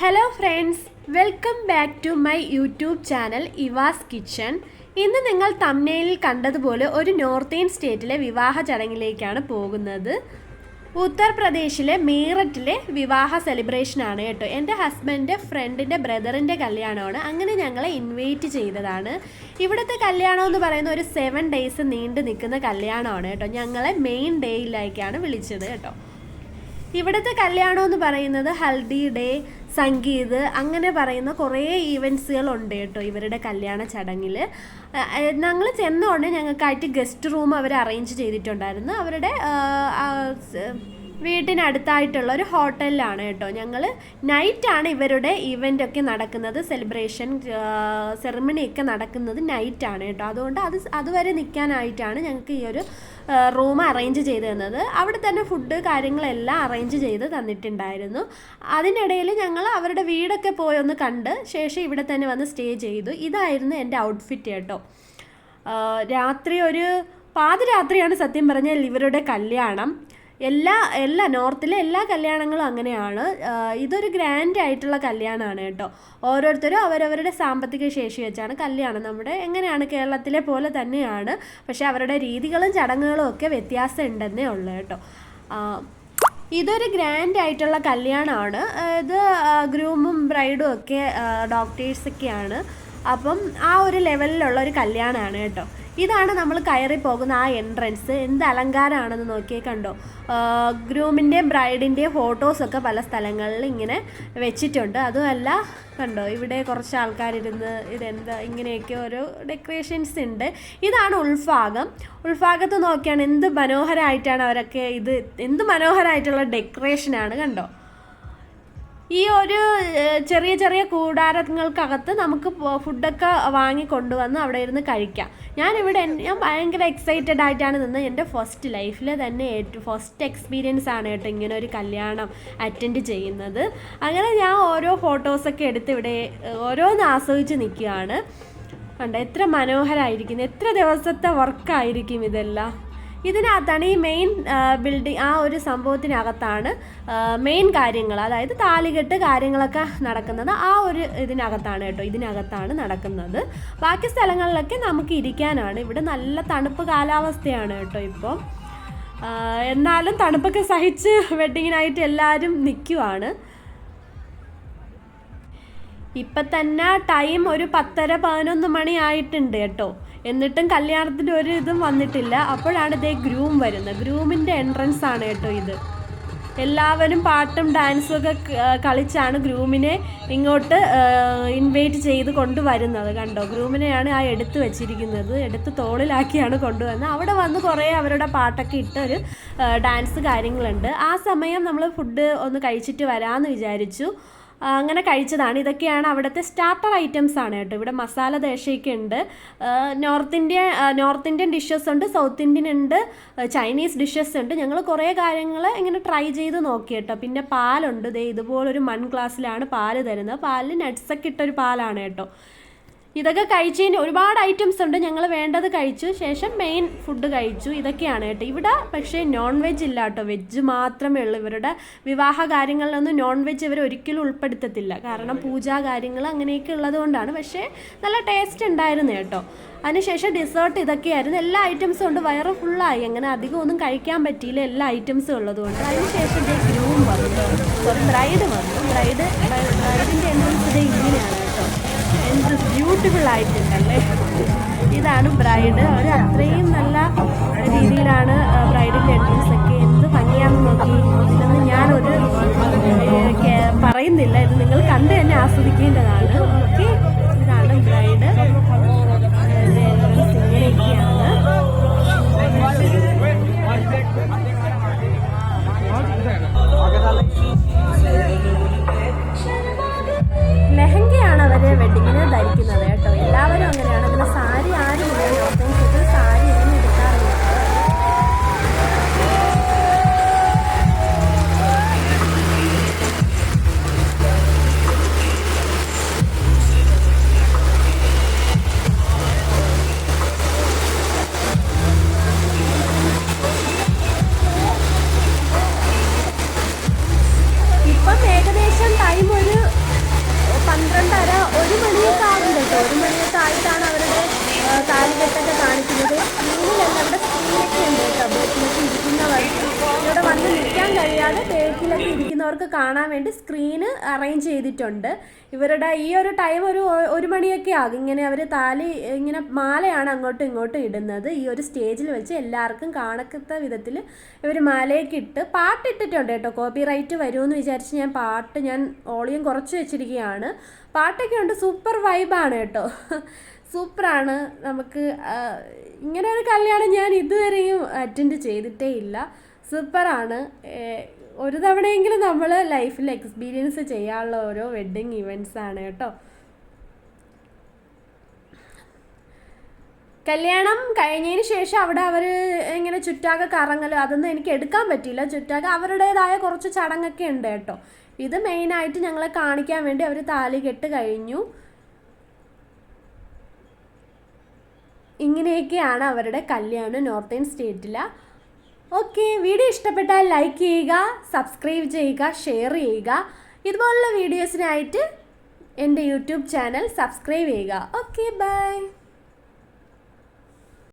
Hello friends welcome back to my YouTube channel Eva's kitchen ഇന്ന് നിങ്ങൾ തമ്നയിൽ കണ്ടതുപോലെ ഒരു നോർത്ത് ഇന്ത്യൻ സ്റ്റേറ്റിലെ വിവാഹ ചടങ്ങിലേക്കാണ് പോകുന്നത്. ഉത്തർപ്രദേശിലെ മീററ്റിലെ വിവാഹ സെലിബ്രേഷനാണ് കേട്ടോ. എന്റെ ഹസ്ബൻഡ് ഫ്രണ്ടിന്റെ ബ്രദറിന്റെ കല്യാണമാണ്. അങ്ങനെ ഞങ്ങളെ ഇൻവൈറ്റ് ചെയ്തതാണ്. ഇവിടുത്തെ കല്യാണം എന്ന് പറയുന്ന ഒരു സെവൻ ഡേയ്സ് നീണ്ടു നിൽക്കുന്ന കല്യാണമാണ് കേട്ടോ. ഞങ്ങളെ മെയിൻ ഡേയിലേക്കാണ് വിളിച്ചത് കേട്ടോ. ഇവിടുത്തെ കല്യാണം എന്ന് പറയുന്നത് ഹൽദി ഡേ സംഗീത് അങ്ങനെ പറയുന്ന കുറേ ഈവൻസുകളുണ്ട് കേട്ടോ ഇവരുടെ കല്യാണ ചടങ്ങിൽ ഞങ്ങൾ ചെന്ന ഉടനെ ഞങ്ങൾക്കായിട്ട് ഗസ്റ്റ് റൂം അവർ അറേഞ്ച് ചെയ്തിട്ടുണ്ടായിരുന്നു. അവരുടെ വീട്ടിനടുത്തായിട്ടുള്ള ഒരു ഹോട്ടലിലാണ് കേട്ടോ. ഞങ്ങൾ നൈറ്റാണ് ഇവരുടെ ഇവന്റ് ഒക്കെ നടക്കുന്നത്. സെലിബ്രേഷൻ സെറമണി ഒക്കെ നടക്കുന്നത് നൈറ്റാണ് കേട്ടോ. അതുകൊണ്ട് അത് അതുവരെ നിൽക്കാനായിട്ടാണ് ഞങ്ങൾക്ക് ഈ ഒരു റൂം അറേഞ്ച് ചെയ്ത് തന്നത്. അവിടെ തന്നെ ഫുഡ് കാര്യങ്ങളെല്ലാം അറേഞ്ച് ചെയ്ത് തന്നിട്ടുണ്ടായിരുന്നു. അതിനിടയിൽ ഞങ്ങൾ അവരുടെ വീടൊക്കെ പോയി ഒന്ന് കണ്ട് ശേഷം ഇവിടെ തന്നെ വന്ന് സ്റ്റേ ചെയ്തു. ഇതായിരുന്നു എന്റെ ഔട്ട്ഫിറ്റ് കേട്ടോ. രാത്രി ഒരു പാതിരാത്രിയാണ് സത്യം പറഞ്ഞാൽ ഇവരുടെ കല്യാണം. എല്ലാ എല്ലാ നോർത്തിലെ എല്ലാ കല്യാണങ്ങളും അങ്ങനെയാണ്. ഇതൊരു ഗ്രാൻഡ് ആയിട്ടുള്ള കല്യാണമാണ് കേട്ടോ. ഓരോരുത്തരും അവരവരുടെ സാമ്പത്തിക ശേഷി വെച്ചാണ് കല്യാണം. നമ്മുടെ എങ്ങനെയാണ് കേരളത്തിലെ പോലെ തന്നെയാണ്. പക്ഷെ അവരുടെ രീതികളും ചടങ്ങുകളും ഒക്കെ വ്യത്യാസം ഉണ്ടെന്നേ ഉള്ളൂ കേട്ടോ. ഇതൊരു ഗ്രാൻഡ് ആയിട്ടുള്ള കല്യാണമാണ്. ഇത് ഗ്രൂമും ബ്രൈഡും ഒക്കെ ഡോക്ടേഴ്സൊക്കെയാണ് അപ്പം ആ ഒരു ലെവലിലുള്ള ഒരു കല്യാണമാണ് കേട്ടോ. ഇതാണ് നമ്മൾ കയറി പോകുന്ന ആ എൻട്രൻസ് എന്ത് അലങ്കാരമാണെന്ന് നോക്കിയേ കണ്ടോ? ഗ്രൂമിന്റെ ബ്രൈഡിന്റെ ഫോട്ടോസൊക്കെ പല സ്ഥലങ്ങളിൽ ഇങ്ങനെ വെച്ചിട്ടുണ്ട്. അതുമല്ല കണ്ടോ ഇവിടെ കുറച്ച് ആൾക്കാരിരുന്ന് ഇതെന്താ ഇങ്ങനെയൊക്കെ ഓരോ ഡെക്കറേഷൻസ് ഉണ്ട്. ഇതാണ് ഉൾഭാഗം. ഉൾഭാഗത്ത് നോക്കിയാണ് എന്ത് മനോഹരമായിട്ടാണ് അവരൊക്കെ ഇത് എന്ത് മനോഹരമായിട്ടുള്ള ഡെക്കറേഷനാണ് കണ്ടോ? ഈ ഒരു ചെറിയ ചെറിയ കൂടാരങ്ങൾക്കകത്ത് നമുക്ക് ഫുഡൊക്കെ വാങ്ങി കൊണ്ടുവന്ന് അവിടെ ഇരുന്ന് കഴിക്കാം. ഞാനിവിടെ ഞാൻ ഭയങ്കര എക്സൈറ്റഡ് ആയിട്ടാണ് നിന്ന് എന്റെ ഫസ്റ്റ് ലൈഫിൽ തന്നെ ഏറ്റവും ഫസ്റ്റ് എക്സ്പീരിയൻസ് ആണ് കേട്ടോ ഇങ്ങനെ ഒരു കല്യാണം അറ്റൻഡ് ചെയ്യുന്നത്. അങ്ങനെ ഞാൻ ഓരോ ഫോട്ടോസൊക്കെ എടുത്ത് ഇവിടെ ഓരോന്ന് ആസ്വദിച്ച് നിൽക്കുകയാണ്. കണ്ടോ എത്ര മനോഹരമായിരിക്കുന്നു എത്ര ദിവസത്തെ വർക്കായിരിക്കും ഇതെല്ലാം. ഇതിനകത്താണ് ഈ മെയിൻ ബിൽഡിംഗ് ആ ഒരു സംഭവത്തിനകത്താണ് മെയിൻ കാര്യങ്ങൾ അതായത് താലികെട്ട് കാര്യങ്ങളൊക്കെ നടക്കുന്നത് ആ ഒരു ഇതിനകത്താണ് കേട്ടോ ഇതിനകത്താണ് നടക്കുന്നത്. ബാക്കി സ്ഥലങ്ങളിലൊക്കെ നമുക്ക് ഇരിക്കാനാണ്. ഇവിടെ നല്ല തണുപ്പ് കാലാവസ്ഥയാണ് കേട്ടോ ഇപ്പോൾ എന്നാലും തണുപ്പൊക്കെ സഹിച്ച് വെഡിങ്ങിനായിട്ട് എല്ലാവരും നിൽക്കുവാണ് ഇപ്പം തന്നെ ടൈം ഒരു പത്തര പതിനൊന്ന് മണി ആയിട്ടുണ്ട് കേട്ടോ. എന്നിട്ടും കല്യാണത്തിന്റെ ഒരു ഇതും വന്നിട്ടില്ല. അപ്പോഴാണ് ഇതേ ഗ്രൂം വരുന്നത്. ഗ്രൂമിന്റെ എൻട്രൻസ് ആണ് കേട്ടോ ഇത്. എല്ലാവരും പാട്ടും ഡാൻസും ഒക്കെ കളിച്ചാണ് ഗ്രൂമിനെ ഇങ്ങോട്ട് ഇൻവൈറ്റ് ചെയ്ത് കൊണ്ടുവരുന്നത് കണ്ടോ? ഗ്രൂമിനെയാണ് ആ എടുത്ത് വെച്ചിരിക്കുന്നത്. എടുത്ത് തോളിലാക്കിയാണ് കൊണ്ടുവന്നത് അവിടെ വന്ന് കുറേ അവരുടെ പാട്ടൊക്കെ ഇട്ട് ഒരു ഡാൻസ് കാര്യങ്ങളുണ്ട്. ആ സമയം നമ്മൾ ഫുഡ് ഒന്ന് കഴിച്ചിട്ട് വരാമെന്ന് വിചാരിച്ചു. അങ്ങനെ കഴിച്ചതാണ്. ഇതൊക്കെയാണ് അവിടുത്തെ സ്റ്റാർട്ടർ ഐറ്റംസ് ആണ് കേട്ടോ. ഇവിടെ മസാല ദോശയൊക്കെ ഉണ്ട്. North India north Indian dishes ഉണ്ട് സൗത്ത് ഇന്ത്യൻ ഉണ്ട് ചൈനീസ് ഡിഷസ് ഉണ്ട്. ഞങ്ങൾ കുറേ കാര്യങ്ങൾ ഇങ്ങനെ ട്രൈ ചെയ്ത് നോക്കി കേട്ടോ. പിന്നെ പാലുണ്ട്. ദേ ഇതുപോലൊരു മൺ ഗ്ലാസ്സിലാണ് പാൽ തരുന്നത്. പാലിൽ നട്ട്സൊക്കെ ഇട്ടൊരു പാലാണ് കേട്ടോ. ഇതൊക്കെ കഴിച്ചതിന് ഒരുപാട് ഐറ്റംസ് ഉണ്ട്. ഞങ്ങൾ വേണ്ടത് കഴിച്ചു. ശേഷം മെയിൻ ഫുഡ് കഴിച്ചു. ഇതൊക്കെയാണ് കേട്ടോ. ഇവിടെ പക്ഷേ നോൺ വെജ് ഇല്ല കേട്ടോ. വെജ് മാത്രമേ ഉള്ളൂ. ഇവരുടെ വിവാഹ കാര്യങ്ങളിലൊന്നും നോൺ വെജ് ഇവർ ഒരിക്കലും ഉൾപ്പെടുത്തത്തില്ല. കാരണം പൂജാ കാര്യങ്ങൾ അങ്ങനെയൊക്കെ ഉള്ളതുകൊണ്ടാണ് പക്ഷേ നല്ല ടേസ്റ്റ് ഉണ്ടായിരുന്നു കേട്ടോ. അതിനുശേഷം ഡിസേർട്ട് ഇതൊക്കെയായിരുന്നു. എല്ലാ ഐറ്റംസും ഉണ്ട്. വയറ് ഫുള്ളായി അങ്ങനെ അധികം ഒന്നും കഴിക്കാൻ പറ്റിയില്ല എല്ലാ ഐറ്റംസും ഉള്ളതുകൊണ്ട് അതിനുശേഷം ഗ്രൂം വന്നു. ബ്രൈഡ് വന്നു. ബ്രൈഡ് ബ്രൈഡിന്റെ എൻട്രൻസ് ഇതേ ഇങ്ങനെയാണ്. എന്ത് ബ്യൂട്ടിഫുൾ ആയിട്ടുണ്ടല്ലേ ഇതാണ് ബ്രൈഡ് അവർ അത്രയും നല്ല രീതിയിലാണ് ബ്രൈഡിന്റെ എൻട്രൻസ് ഒക്കെ എന്ത് ഭംഗിയാണെന്ന് നോക്കി. ഇതൊന്നും ഞാനൊരു പറയുന്നില്ല. ഇത് നിങ്ങൾ കണ്ട് തന്നെ ആസ്വദിക്കേണ്ടതാണ്. ഓക്കെ? അപ്പം ഏകദേശം ടൈം ഒരു പന്ത്രണ്ടര ഒരു മണിയൊക്കെ ആകും കേട്ടോ. ഒരു മണിയൊക്കെ ആയിട്ടാണ് അവരുടെ താലികെട്ടൊക്കെ കാണിക്കുന്നത്. സ്ക്രീനിലെല്ലാം അവിടെ സ്ക്രീനൊക്കെ ഉണ്ട് കേട്ടോ. ബോട്ടിലൊക്കെ ഇരിക്കുന്നവർക്ക് വരുന്നവർക്ക് കാണാൻ വേണ്ടി സ്ക്രീന് അറേഞ്ച് ചെയ്തിട്ടുണ്ട്. ഇവരുടെ ഈ ഒരു ടൈം ഒരു ഒരു മണിയൊക്കെ ആകും. ഇങ്ങനെ അവർ താലി ഇങ്ങനെ മാലയാണ് അങ്ങോട്ടും ഇങ്ങോട്ടും ഇടുന്നത്. ഈ ഒരു സ്റ്റേജിൽ വെച്ച് എല്ലാവർക്കും കാണക്കത്ത വിധത്തിൽ ഇവർ മാലയൊക്കെ ഇട്ട് പാട്ടിട്ടിട്ടുണ്ട് കേട്ടോ. കോപ്പി റൈറ്റ് വരുമെന്ന് വിചാരിച്ച് ഞാൻ പാട്ട് ഞാൻ ഓളിയം കുറച്ച് വെച്ചിരിക്കുകയാണ്. പാട്ടൊക്കെ ഉണ്ട്. സൂപ്പർ വൈബാണ് കേട്ടോ. സൂപ്പറാണ് നമുക്ക് ഇങ്ങനെ ഒരു കല്യാണം ഞാൻ ഇതുവരെയും അറ്റൻഡ് ചെയ്തിട്ടേ ഇല്ല. സൂപ്പറാണ്. ഒരു തവണയെങ്കിലും നമ്മൾ ലൈഫിൽ എക്സ്പീരിയൻസ് ചെയ്യാനുള്ള ഓരോ വെഡ്ഡിങ് ഇവന്റ്സ് ആണ് കേട്ടോ. കല്യാണം കഴിഞ്ഞതിന് ശേഷം അവിടെ അവർ ഇങ്ങനെ ചുറ്റാക കറങ്ങൽ അതൊന്നും എനിക്ക് എടുക്കാൻ പറ്റിയില്ല. ചുറ്റാക അവരുടേതായ കുറച്ച് ചടങ്ങൊക്കെ ഉണ്ട് കേട്ടോ. ഇത് മെയിനായിട്ട് ഞങ്ങളെ കാണിക്കാൻ വേണ്ടി അവർ താലി കെട്ട് കഴിഞ്ഞു. ഇങ്ങനെയൊക്കെയാണ് അവരുടെ കല്യാണം നോർത്തേൺ സ്റ്റേറ്റിൽ ഓക്കെ വീഡിയോ ഇഷ്ടപ്പെട്ടാൽ ലൈക്ക് ചെയ്യുക സബ്സ്ക്രൈബ് ചെയ്യുക ഷെയർ ചെയ്യുക. ഇതുപോലുള്ള വീഡിയോസിനായിട്ട് എന്റെ യൂട്യൂബ് ചാനൽ സബ്സ്ക്രൈബ് ചെയ്യുക. Okay bye.